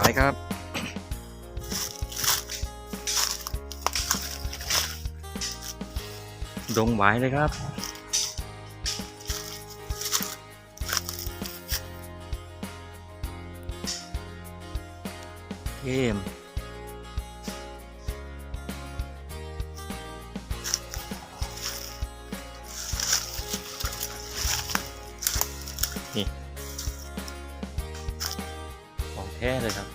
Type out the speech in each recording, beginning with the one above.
ไว้ครับดงหวายเลยครับ เกม แท้เลยครับ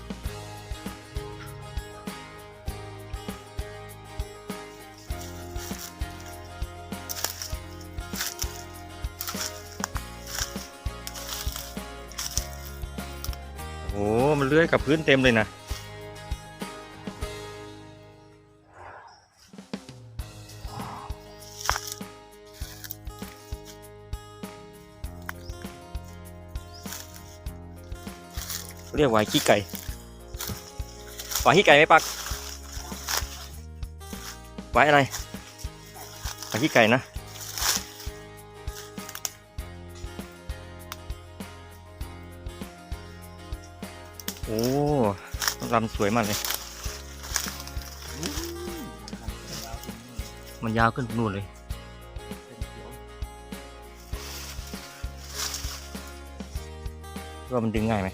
โอ้โหมันเลื้อยกับพื้นเต็มเลยนะ เรียกวายขี้ไก่หวายขี้ไก่ไหมปักหวายอะไรหวายขี้ไก่นะโอ้ลำสวยมากเลย มันยาวขึ้นนู่นเลยว่ามันดึงง่ายไหม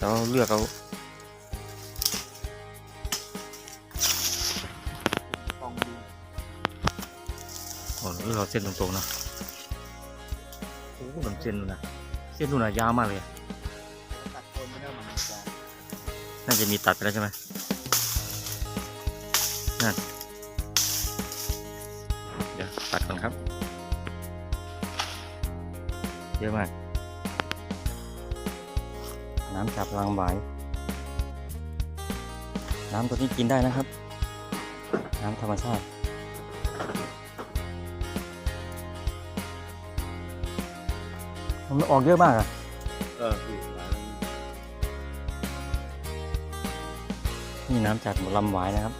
เราเลือกเอาต้องดูโอ้เลือกเอาเส้นตรงๆนะโอ้ลำเส้นนู่นนะเส้นนู่นนะยาวมากเลยตัดโคนไม่ได้มันจะน่าจะมีตัดไปแล้วใช่ไหมนั่นเดี๋ยวตัดก่อนครับ เยอะมาก น้ำจับรางไหวาย น้ำตัวนี้กินได้นะครับ น้ำธรรมชาติมันออกเยอะมากอะเออคือหลายนี่น้ำจากลำหวายนะครับ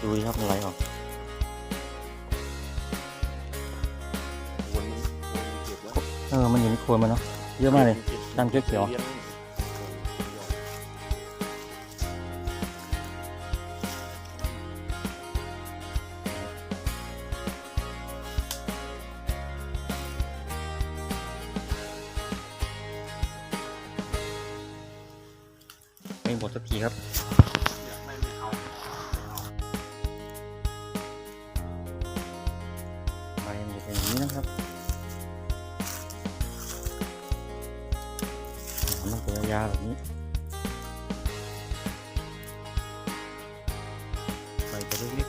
ดูดิครับมันไหลออกวนมันวนเก็บแล้วเออ มันเห็นโคนมันเนาะ เยอะมากเลยดำเขียว ไม่หมดสักทีครับไม่ไม่เอาใบมันจะเป็นอย่างนี้นะครับหนามมันตัวยาวแบบนี้ใบจะเล็ก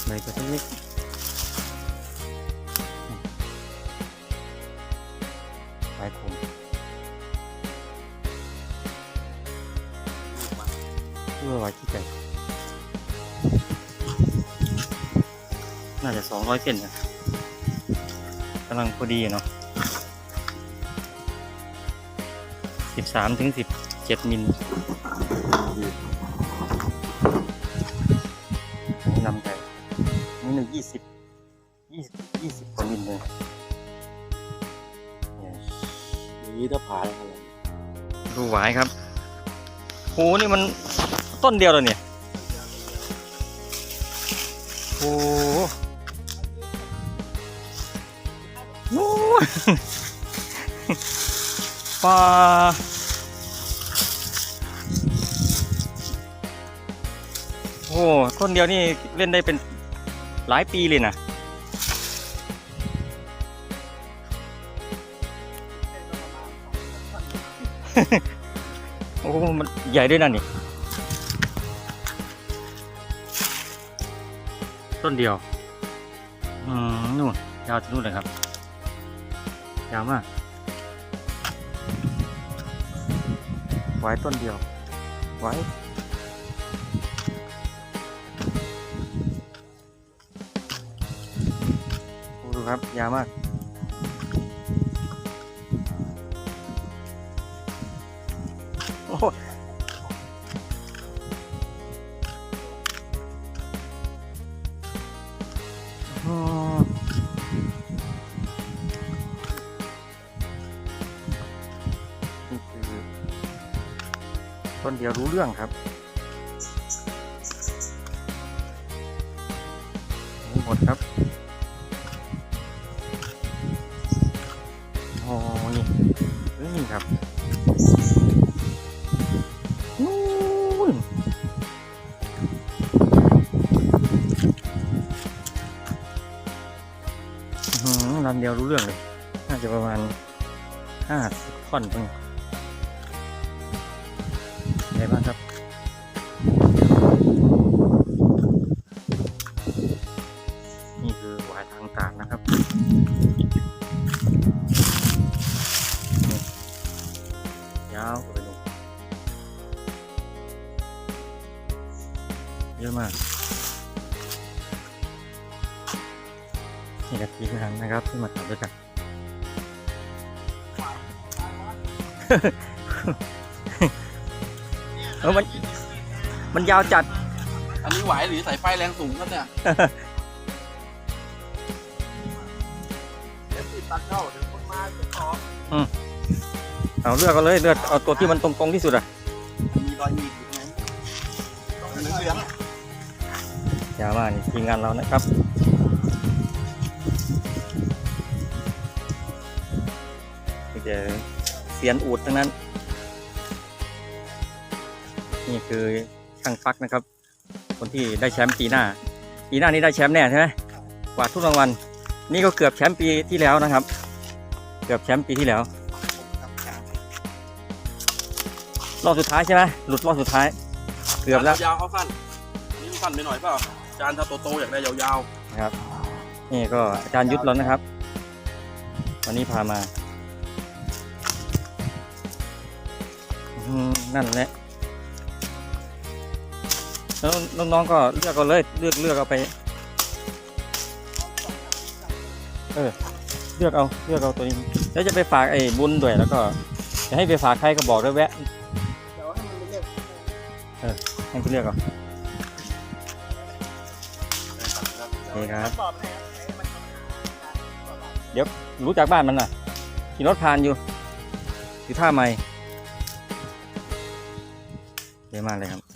ๆใบจะเล็กๆ ใบคมเพื่อไว้ที่ไก่น่าจะสองร้อยเส้นนะกำลังพอดีเนาะสิบสามถึงสิบเจ็ดมิลนี่นำไก่นี่หนึ่งยี่สิบยี่สิบยี่สิบกว่ามิลเลย นี้ถ้าผ่าแล้วอะไรดูหวายครับโหนี่มันต้นเดียวเลยเนี่ยโอ้โหนู่นปลาโอ้ต้นเดียวนี่เล่นได้เป็นหลายปีเลยนะ โอ้มันใหญ่ด้วยนั่นนี่ ต้นเดียว อืมนู่นยาวถึงนู่นเลยครับ ยาวมากไว้ต้นเดียว ไว้ดูครับ ยาวมาก ต้นเดียวรู้เรื่องครับหมดครับโอ้นี่นี่ครับนู่นลำเดียวรู้เรื่องเลย น่าจะประมาณห้าสิบท่อนเพิ่ง ยาวไปเลยเยอะมากนี่ก็ทีมงานนะครับที่มาทำด้วยกันเออมัน มันยาวจัด อันนี้ไหวหรือสายไฟแรงสูงครับเนี่ย ติดตัดเข้าเดี๋ยวคนมาจะขอเอาเลือกเอาเลยเลือกเอาตัวที่มันตรงๆที่สุดอะมีรอยมีดอยู่ตรงนั้นต้องเหลืองๆอะอย่ามานี่ทีมงานเรานะครับนี่จะเสียนอูดทั้งนั้น นี่คือช่างปักนะครับ คนที่ได้แชมป์ปีหน้าปีหน้านี้ได้แชมป์แน่ใช่ไหมกวาดทุกรางวัล นี่ก็เกือบแชมป์ปีที่แล้วนะครับ เกือบแชมป์ปีที่แล้ว รอบสุดท้ายใช่ไหมหลุดรอบสุดท้าย เกือบแล้ว ยาวๆเขาสั้นอันนี้มันสั้นไปหน่อยเปล่าจานถ้าโตๆอยากได้ยาวนะครับ นี่ก็อาจารย์ยุทธแล้วนะครับ วันนี้พามาอืมนั่นแหละแล้วน้องๆก็เลือกเอาเลยเลือกเลือกเอาไป เออ เลือกเอา เลือกเอาตัวนี้ แล้วจะไปฝากไอ้บุญด้วยแล้วก็ จะให้ไปฝากใครก็บอกด้วยแวะ เดี๋ยวให้มันเลือกให้ไปเลือกเอาโอเคครับรู้จักบ้านมันน่ะขี่รถผ่านอยู่ อยู่ท่าใหม่เยอะมากเลยครับ